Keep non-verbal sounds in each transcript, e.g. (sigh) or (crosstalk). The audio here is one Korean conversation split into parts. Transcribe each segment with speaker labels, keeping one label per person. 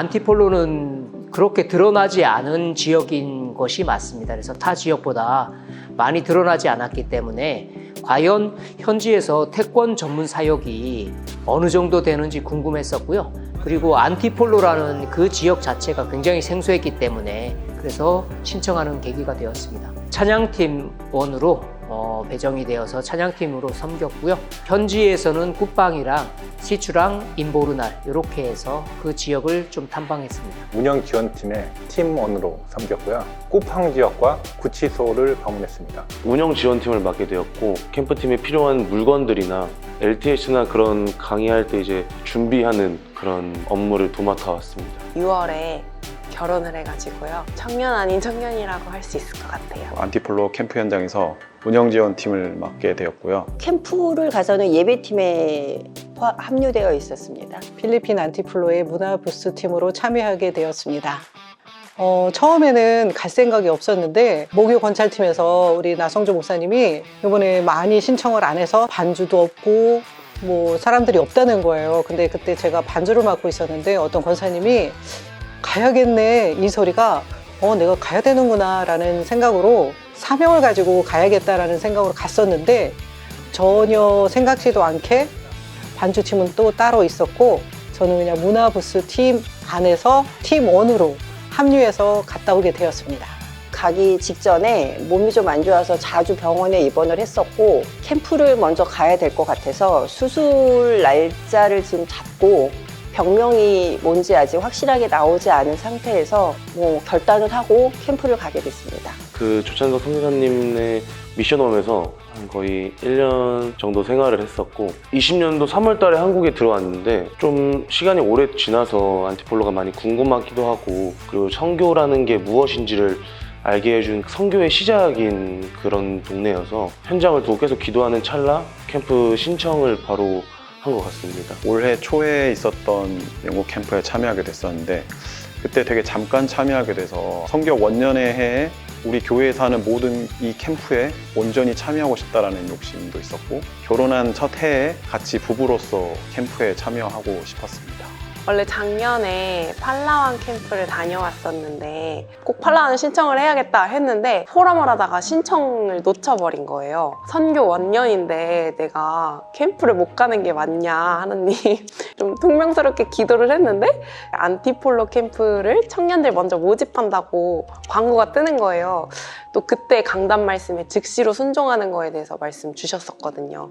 Speaker 1: 어, 안티폴로는 그렇게 드러나지 않은 지역인 것이 맞습니다. 그래서 타 지역보다 많이 드러나지 않았기 때문에 과연 현지에서 태권 전문 사역이 어느 정도 되는지 궁금했었고요. 그리고 안티폴로라는 그 지역 자체가 굉장히 생소했기 때문에 그래서 신청하는 계기가 되었습니다. 찬양팀 원으로 어, 배정이 되어서 찬양팀으로 섬겼고요. 현지에서는 굿방이랑 시추랑 인보르날 이렇게 해서 그 지역을 좀 탐방했습니다.
Speaker 2: 운영 지원팀의 팀원으로 섬겼고요. 꾸팡 지역과 구치소를 방문했습니다.
Speaker 3: 운영 지원팀을 맡게 되었고 캠프팀에 필요한 물건들이나 LTS나 그런 강의할 때 이제 준비하는 그런 업무를 도맡아 왔습니다.
Speaker 4: 6월에 결혼을 해가지고요. 청년 아닌 청년이라고 할 수 있을 것 같아요.
Speaker 2: 안티폴로 캠프 현장에서 운영 지원 팀을 맡게 되었고요.
Speaker 5: 캠프를 가서는 예배팀에 포- 합류되어 있었습니다.
Speaker 6: 필리핀 안티플로의 문화 부스 팀으로 참여하게 되었습니다. 어, 처음에는 갈 생각이 없었는데 목요 건찰팀에서 우리 나성조 목사님이 이번에 많이 신청을 안 해서 반주도 없고 뭐 사람들이 없다는 거예요. 근데 그때 제가 반주를 맡고 있었는데 어떤 권사님이 가야겠네 이 소리가 어 내가 가야 되는구나 라는 생각으로 사명을 가지고 가야겠다라는 생각으로 갔었는데 전혀 생각지도 않게 반주팀은 또 따로 있었고 저는 그냥 문화부스 팀 안에서 팀원으로 합류해서 갔다 오게 되었습니다.
Speaker 5: 가기 직전에 몸이 좀 안 좋아서 자주 병원에 입원을 했었고 캠프를 먼저 가야 될 것 같아서 수술 날짜를 지금 잡고 병명이 뭔지 아직 확실하게 나오지 않은 상태에서 뭐 결단을 하고 캠프를 가게 됐습니다.
Speaker 3: 그 조찬석 선교사님의 미션홈에서 한 거의 1년 정도 생활을 했었고 20년도 3월 달에 한국에 들어왔는데 좀 시간이 오래 지나서 안티폴로가 많이 궁금하기도 하고 그리고 선교라는 게 무엇인지를 알게 해준 선교의 시작인 그런 동네여서 현장을 두고 계속 기도하는 찰나 캠프 신청을 바로 한 것 같습니다.
Speaker 2: 올해 초에 있었던 영국 캠프에 참여하게 됐었는데 그때 되게 잠깐 참여하게 돼서 성교 원년의 해에 우리 교회에서 하는 모든 이 캠프에 온전히 참여하고 싶다라는 욕심도 있었고 결혼한 첫 해에 같이 부부로서 캠프에 참여하고 싶었습니다.
Speaker 4: 원래 작년에 팔라완 캠프를 다녀왔었는데 꼭 팔라완 신청을 해야겠다 했는데 포럼을 하다가 신청을 놓쳐버린 거예요. 선교 원년인데 내가 캠프를 못 가는 게 맞냐 하느님 (laughs) 좀 퉁명스럽게 기도를 했는데 안티폴로 캠프를 청년들 먼저 모집한다고 광고가 뜨는 거예요. 또 그때 강단 말씀에 즉시로 순종하는 거에 대해서 말씀 주셨었거든요.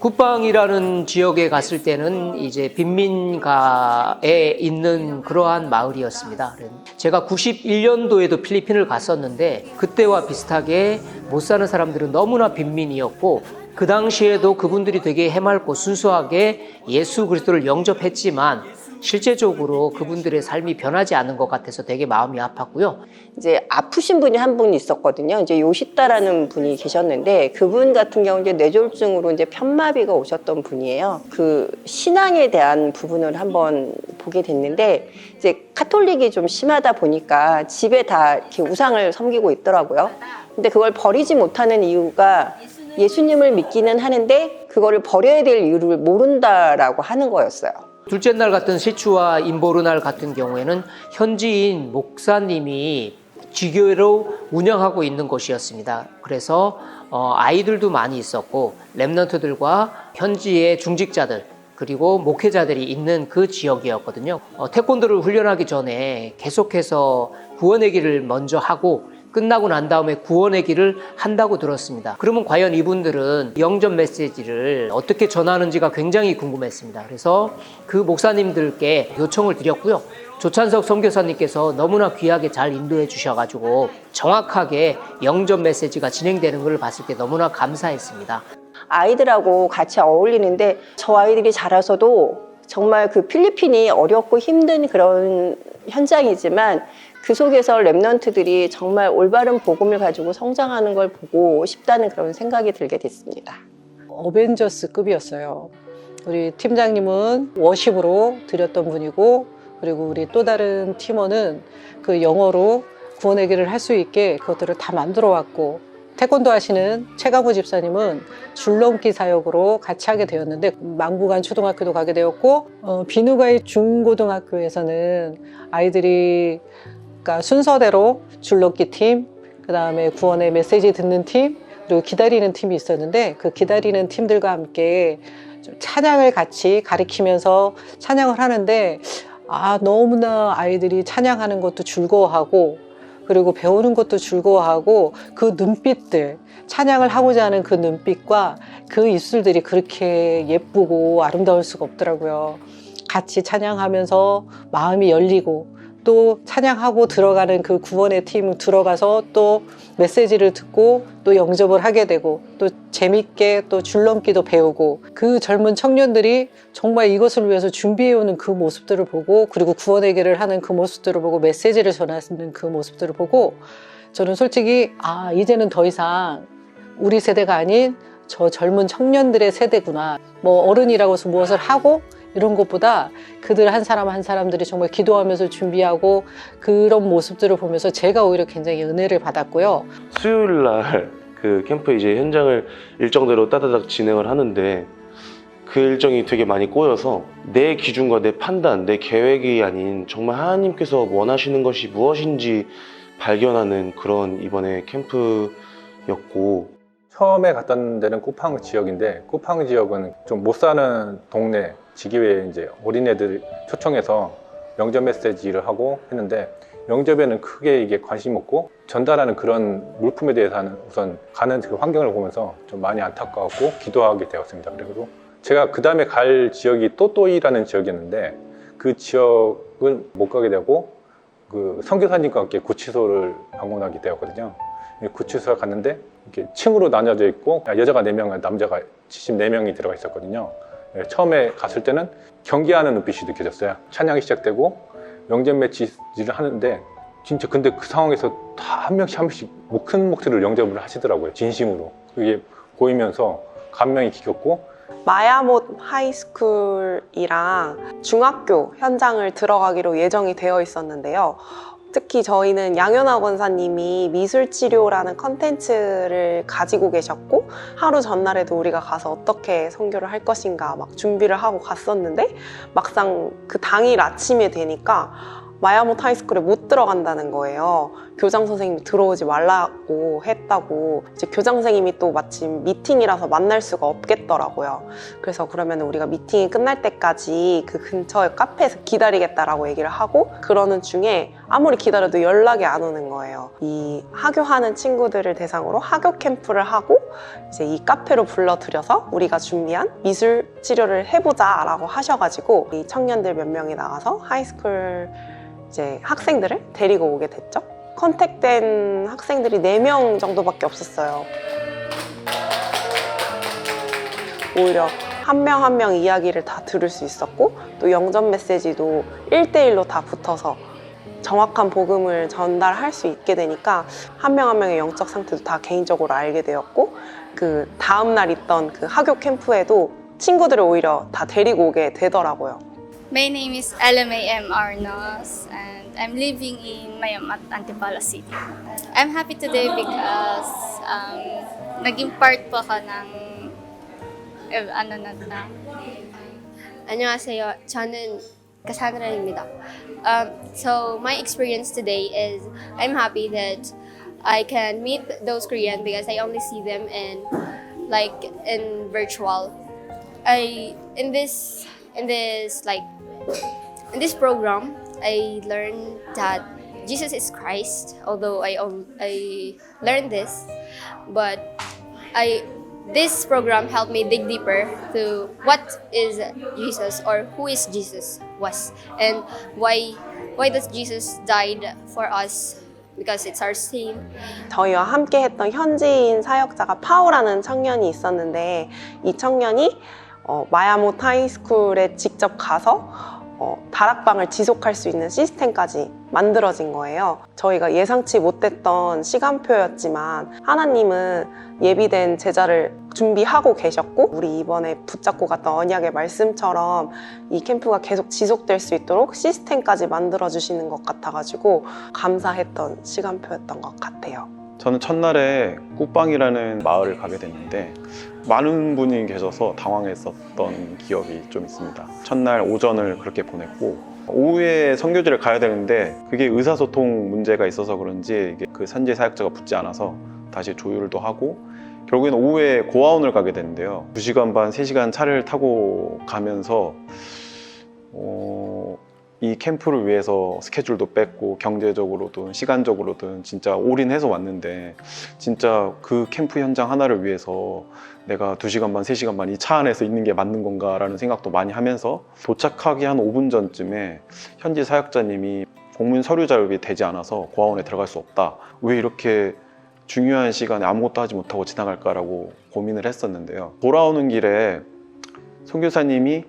Speaker 1: 굿방이라는 지역에 갔을 때는 이제 빈민가에 있는 그러한 마을이었습니다. 제가 91년도에도 필리핀을 갔었는데 그때와 비슷하게 못 사는 사람들은 너무나 빈민이었고 그 당시에도 그분들이 되게 해맑고 순수하게 예수 그리스도를 영접했지만 실제적으로 그분들의 삶이 변하지 않는 것 같아서 되게 마음이 아팠고요.
Speaker 5: 이제 아프신 분이 한 분 있었거든요. 이제 요시다라는 분이 계셨는데 그분 같은 경우 이제 뇌졸중으로 이제 편마비가 오셨던 분이에요. 그 신앙에 대한 부분을 한번 보게 됐는데 이제 카톨릭이 좀 심하다 보니까 집에 다 이렇게 우상을 섬기고 있더라고요. 근데 그걸 버리지 못하는 이유가 예수님을 믿기는 하는데 그거를 버려야 될 이유를 모른다라고 하는 거였어요.
Speaker 1: 둘째 날 같은 시추와 인보르 날 같은 경우에는 현지인 목사님이 지교회로 운영하고 있는 곳이었습니다. 그래서 어, 아이들도 많이 있었고 랩런트들과 현지의 중직자들 그리고 목회자들이 있는 그 지역이었거든요. 어, 태권도를 훈련하기 전에 계속해서 구원의 길을 먼저 하고 끝나고 난 다음에 구원의 길을 한다고 들었습니다. 그러면 과연 이분들은 영접 메시지를 어떻게 전하는지가 굉장히 궁금했습니다. 그래서 그 목사님들께 요청을 드렸고요. 조찬석 선교사님께서 너무나 귀하게 잘 인도해 주셔가지고 정확하게 영접 메시지가 진행되는 걸 봤을 때 너무나 감사했습니다.
Speaker 5: 아이들하고 같이 어울리는데 저 아이들이 자라서도 정말 그 필리핀이 어렵고 힘든 그런 현장이지만 그 속에서 랩런트들이 정말 올바른 복음을 가지고 성장하는 걸 보고 싶다는 그런 생각이 들게 됐습니다.
Speaker 6: 어벤져스급이었어요. 우리 팀장님은 워십으로 드렸던 분이고 그리고 우리 또 다른 팀원은 그 영어로 구원의 길을 할 수 있게 그것들을 다 만들어 왔고 태권도 하시는 최강호 집사님은 줄넘기 사역으로 같이 하게 되었는데 망부관 초등학교도 가게 되었고 어, 비누가의 중고등학교에서는 아이들이 그러니까 순서대로 줄넘기 팀, 그 다음에 구원의 메시지 듣는 팀, 그리고 기다리는 팀이 있었는데 그 기다리는 팀들과 함께 좀 찬양을 같이 가리키면서 찬양을 하는데 아 너무나 아이들이 찬양하는 것도 즐거워하고 그리고 배우는 것도 즐거워하고 그 눈빛들 찬양을 하고자 하는 그 눈빛과 그 입술들이 그렇게 예쁘고 아름다울 수가 없더라고요. 같이 찬양하면서 마음이 열리고 또 찬양하고 들어가는 그 구원의 팀 들어가서 또 메시지를 듣고 또 영접을 하게 되고 또 재밌게 또 줄넘기도 배우고 그 젊은 청년들이 정말 이것을 위해서 준비해오는 그 모습들을 보고 그리고 구원의 길을 하는 그 모습들을 보고 메시지를 전하는 그 모습들을 보고 저는 솔직히 아 이제는 더 이상 우리 세대가 아닌 저 젊은 청년들의 세대구나. 뭐 어른이라고 해서 무엇을 하고 이런 것보다 그들 한 사람 한 사람들이 정말 기도하면서 준비하고 그런 모습들을 보면서 제가 오히려 굉장히 은혜를 받았고요.
Speaker 3: 수요일 날 그 캠프 이제 현장을 일정대로 따다닥 진행을 하는데 그 일정이 되게 많이 꼬여서 내 기준과 내 판단, 내 계획이 아닌 정말 하나님께서 원하시는 것이 무엇인지 발견하는 그런 이번에 캠프였고
Speaker 7: 처음에 갔던 데는 쿠팡 지역인데 쿠팡 지역은 좀 못 사는 동네 지기회에 이제 어린애들 초청해서 영접 메시지를 하고 했는데 영접에는 크게 이게 관심 없고 전달하는 그런 물품에 대해서는 우선 가는 그 환경을 보면서 좀 많이 안타까웠고 기도하게 되었습니다. 그리고 제가 그 다음에 갈 지역이 또또이라는 지역이었는데 그 지역을 못 가게 되고 그 선교사님과 함께 구치소를 방문하게 되었거든요. 이 구치소에 갔는데 이렇게 층으로 나뉘어져 있고 여자가 4명, 남자가 74명이 들어가 있었거든요. 예, 처음에 갔을 때는 경계하는 눈빛이 느껴졌어요. 찬양이 시작되고 명절 매치를 하는데 진짜 근데 그 상황에서 다 한 명씩 한 명씩 뭐큰 목소리로 영접을 하시더라고요. 진심으로. 그게 보이면서 감명이 깊었고
Speaker 4: 마야못 하이스쿨이랑 중학교 현장을 들어가기로 예정이 되어 있었는데요. 특히 저희는 양현아 권사님이 미술치료라는 컨텐츠를 가지고 계셨고 하루 전날에도 우리가 가서 어떻게 선교를 할 것인가 막 준비를 하고 갔었는데 막상 그 당일 아침에 되니까 마야못 하이스쿨에 못 들어간다는 거예요. 교장 선생님이 들어오지 말라고 했다고 이제 교장 선생님이 또 마침 미팅이라서 만날 수가 없겠더라고요. 그래서 그러면 우리가 미팅이 끝날 때까지 그 근처의 카페에서 기다리겠다라고 얘기를 하고 그러는 중에 아무리 기다려도 연락이 안 오는 거예요. 이 하교하는 친구들을 대상으로 하교 캠프를 하고 이제 이 카페로 불러들여서 우리가 준비한 미술 치료를 해보자 라고 하셔가지고 이 청년들 몇 명이 나가서 하이스쿨 이제 학생들을 데리고 오게 됐죠. 컨택된 학생들이 4명 정도밖에 없었어요. 오히려 한명한명 이야기를 다 들을 수 있었고 또 영접 메시지도 1대1로 다 붙어서 정확한 복음을 전달할 수 있게 되니까 한 명 한 명의 영적 상태도 다 개인적으로 알게 되었고 그 다음 날 있던 그 하교 캠프에도 친구들을 오히려 다 데리고 오게 되더라고요.
Speaker 8: My name is LMAM Arnos and I'm living in Mayamat, Antipolo City. I'm happy today because um, naging part po ako ng eh, ano na na.
Speaker 9: 안녕하세요. 저는 Cassandra um, so my experience today is I'm happy that I can meet those Korean because I only see them in like in virtual. I in this in this like in this program I learned that Jesus is Christ. Although I I learned this, but I this program helped me dig deeper to what is Jesus or who is Jesus was and why why does Jesus died for us because it's our sin
Speaker 4: 저희와 함께 했던 현지인 사역자가 파오라는 청년이 있었는데 이 청년이 어, 마야못 하이스쿨에 직접 가서 어, 다락방을 지속할 수 있는 시스템까지 만들어진 거예요. 저희가 예상치 못했던 시간표였지만 하나님은 예비된 제자를 준비하고 계셨고 우리 이번에 붙잡고 갔던 언약의 말씀처럼 이 캠프가 계속 지속될 수 있도록 시스템까지 만들어 주시는 것 같아가지고 감사했던 시간표였던 것 같아요.
Speaker 2: 저는 첫날에 꾸빵이라는 마을을 가게 됐는데 많은 분이 계셔서 당황했었던 기억이 좀 있습니다. 첫날 오전을 그렇게 보냈고 오후에 선교지를 가야 되는데 그게 의사소통 문제가 있어서 그런지 그 산지 사역자가 붙지 않아서 다시 조율도 하고 결국에는 오후에 고아원을 가게 됐는데요. 2시간 반, 3시간 차를 타고 가면서 어, 이 캠프를 위해서 스케줄도 뺐고 경제적으로든 시간적으로든 진짜 올인해서 왔는데 진짜 그 캠프 현장 하나를 위해서 내가 2시간 반, 3시간 반 이 차 안에서 있는 게 맞는 건가라는 생각도 많이 하면서 도착하기 한 5분 전쯤에 현지 사역자님이 공문 서류 작업이 되지 않아서 고아원에 들어갈 수 없다. 왜 이렇게 중요한 시간에 아무것도 하지 못하고 지나갈까라고 고민을 했었는데요. 돌아오는 길에 선교사님이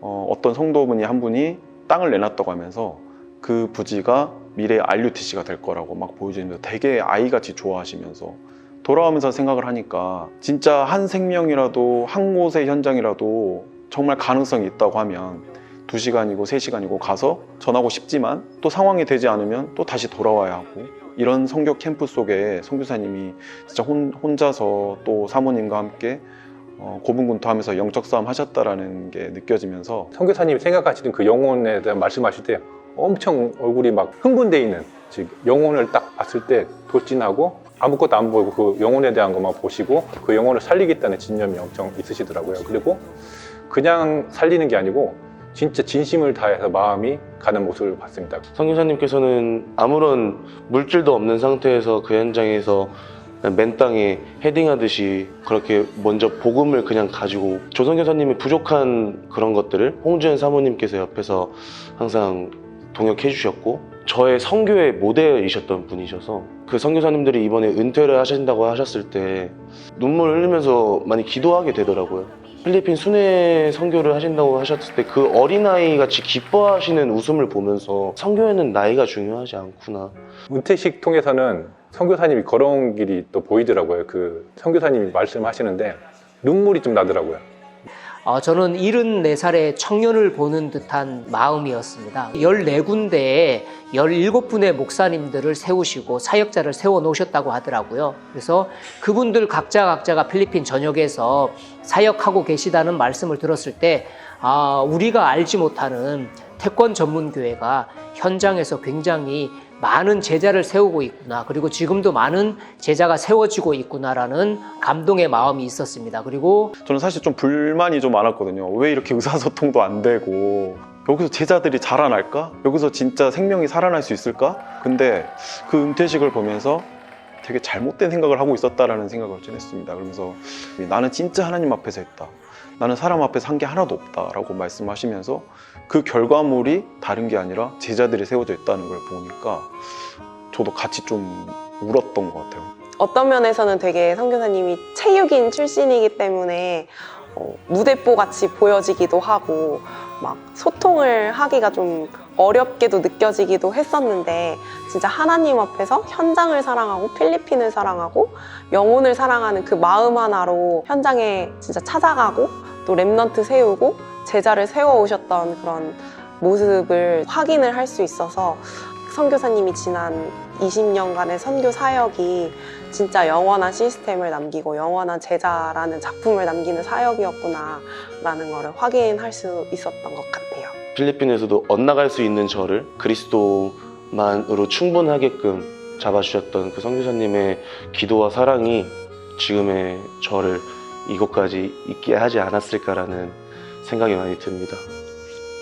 Speaker 2: 어, 어떤 성도분이 한 분이 땅을 내놨다고 하면서 그 부지가 미래 RUTC가 될 거라고 막 보여주면서 되게 아이같이 좋아하시면서 돌아오면서 생각을 하니까 진짜 한 생명이라도 한 곳의 현장이라도 정말 가능성이 있다고 하면 두시간이고세시간이고 가서 전하고 싶지만 또 상황이 되지 않으면 또 다시 돌아와야 하고 이런 성교 캠프 속에 선교사님이 진짜 혼, 혼자서 또 사모님과 함께 어, 고분군토하면서 영적 싸움 하셨다라는 게 느껴지면서
Speaker 7: 선교사님이 생각하시는 그 영혼에 대한 말씀하실 때 엄청 얼굴이 막 흥분돼 있는 즉 영혼을 딱 봤을 때 돌진하고 아무것도 안 보이고 그 영혼에 대한 것만 보시고 그 영혼을 살리겠다는 진념이 엄청 있으시더라고요. 그리고 그냥 살리는 게 아니고 진짜 진심을 다해서 마음이 가는 모습을 봤습니다.
Speaker 3: 선교사님께서는 아무런 물질도 없는 상태에서 그 현장에서 맨 땅에 헤딩하듯이 그렇게 먼저 복음을 그냥 가지고 조선교사님이 부족한 그런 것들을 홍주연 사모님께서 옆에서 항상 동역해 주셨고 저의 성교의 모델이셨던 분이셔서 그 선교사님들이 이번에 은퇴를 하신다고 하셨을 때 눈물 흘리면서 많이 기도하게 되더라고요. 필리핀 순회 선교를 하신다고 하셨을 때 그 어린아이 같이 기뻐하시는 웃음을 보면서 선교에는 나이가 중요하지 않구나.
Speaker 7: 은퇴식 통해서는 선교사님이 걸어온 길이 또 보이더라고요. 그 선교사님이 말씀하시는데 눈물이 좀 나더라고요.
Speaker 1: 어, 저는 74살의 청년을 보는 듯한 마음이었습니다. 14군데에 17분의 목사님들을 세우시고 사역자를 세워 놓으셨다고 하더라고요. 그래서 그분들 각자 각자가 필리핀 전역에서 사역하고 계시다는 말씀을 들었을 때, 아, 우리가 알지 못하는 태권 전문 교회가 현장에서 굉장히 많은 제자를 세우고 있구나. 그리고 지금도 많은 제자가 세워지고 있구나라는 감동의 마음이 있었습니다. 그리고
Speaker 2: 저는 사실 좀 불만이 좀 많았거든요. 왜 이렇게 의사소통도 안 되고 여기서 제자들이 자라날까? 여기서 진짜 생명이 살아날 수 있을까? 근데 그 은퇴식을 보면서 되게 잘못된 생각을 하고 있었다라는 생각을 좀 했습니다. 그러면서 나는 진짜 하나님 앞에서 했다. 나는 사람 앞에서 한게 하나도 없다라고 말씀하시면서 그 결과물이 다른 게 아니라 제자들이 세워져 있다는 걸 보니까 저도 같이 좀 울었던 것 같아요.
Speaker 4: 어떤 면에서는 되게 선교사님이 체육인 출신이기 때문에 어, 무대뽀 같이 보여지기도 하고 막 소통을 하기가 좀 어렵게도 느껴지기도 했었는데 진짜 하나님 앞에서 현장을 사랑하고 필리핀을 사랑하고 영혼을 사랑하는 그 마음 하나로 현장에 진짜 찾아가고 또 랩넌트 세우고 제자를 세워오셨던 그런 모습을 확인을 할 수 있어서 선교사님이 지난 20년간의 선교 사역이 진짜 영원한 시스템을 남기고 영원한 제자라는 작품을 남기는 사역이었구나라는 것을 확인할 수 있었던 것 같아요.
Speaker 3: 필리핀에서도 엇나갈 수 있는 저를 그리스도만으로 충분하게끔 잡아주셨던 그 선교사님의 기도와 사랑이 지금의 저를 이곳까지 있게 하지 않았을까라는 생각이 많이 듭니다.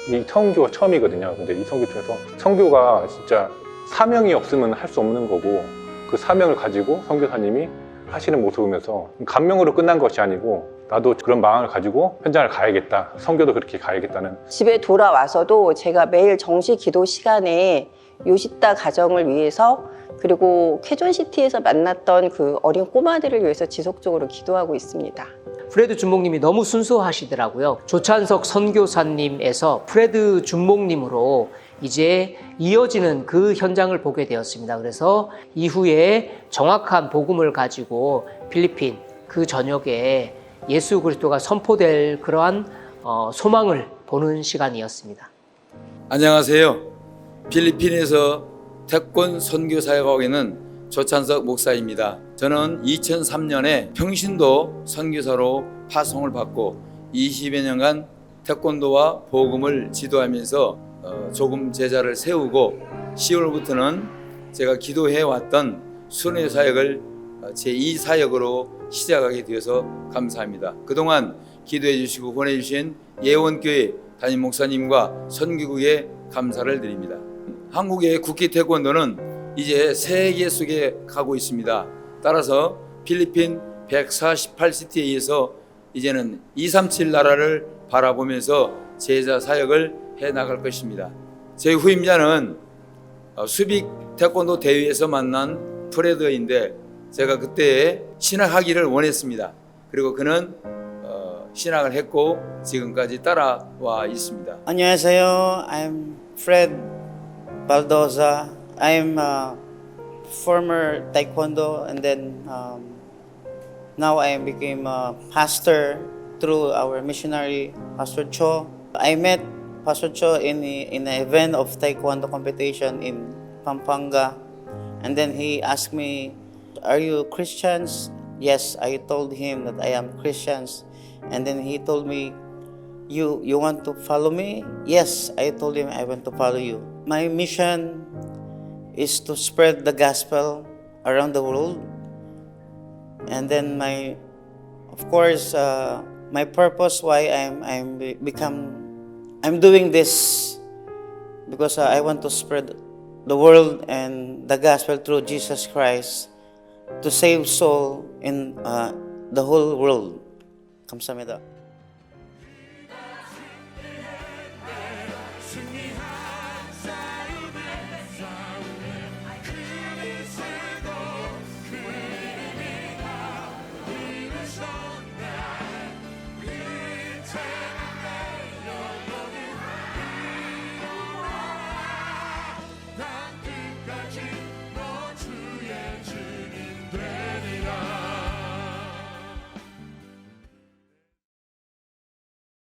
Speaker 7: 이 성교가 처음이거든요. 근데 이 성교 중에서 성교가 진짜 사명이 없으면 할 수 없는 거고 그 사명을 가지고 선교사님이 하시는 모습을 보면서 감명으로 끝난 것이 아니고 나도 그런 마음을 가지고 현장을 가야겠다. 성교도 그렇게 가야겠다는
Speaker 5: 집에 돌아와서도 제가 매일 정시 기도 시간에 요시다 가정을 위해서 그리고 쾌존시티에서 만났던 그 어린 꼬마들을 위해서 지속적으로 기도하고 있습니다.
Speaker 1: 프레드 준목님이 너무 순수하시더라고요. 조찬석 선교사님에서 프레드 준목님으로 이제 이어지는 그 현장을 보게 되었습니다. 그래서 이후에 정확한 복음을 가지고 필리핀 그 전역에 예수 그리스도가 선포될 그러한 어, 소망을 보는 시간이었습니다.
Speaker 10: 안녕하세요. 필리핀에서 태권 선교 사역하고 있는 조찬석 목사입니다. 저는 2003년에 평신도 선교사로 파송을 받고 20여 년간 태권도와 복음을 지도하면서 어, 조금 제자를 세우고 10월부터는 제가 기도해 왔던 순회 사역을 어, 제2 사역으로 시작하게 되어서 감사합니다. 그동안 기도해 주시고 보내 주신 예원교회 담임 목사님과 선교국에 감사를 드립니다. 한국의 국기 태권도는 이제 세계 속에 가고 있습니다. 따라서 필리핀 148시티에 의해서 이제는 237 나라를 바라보면서 제자 사역을 해 나갈 것입니다. 제 후임자는 어, 수빅 태권도 대회에서 만난 프레드인데 제가 그때 신학하기를 원했습니다. 그리고 그는 어, 신학을 했고 지금까지 따라와 있습니다.
Speaker 11: 안녕하세요. I'm Fred Baldoza. I'm a former taekwondo and then um, now I became a pastor through our missionary Pastor Cho. I met Pastor Cho in in an event of taekwondo competition in Pampanga and then he asked me, "Are you Christians?" Yes, I told him that I am Christians and then he told me you you want to follow me yes i told him i want to follow you my mission is to spread the gospel around the world and then my of course uh, my purpose why i'm i'm be- become i'm doing this because uh, i want to spread the world and the gospel through jesus christ to save soul in uh, the whole world 감사합니다.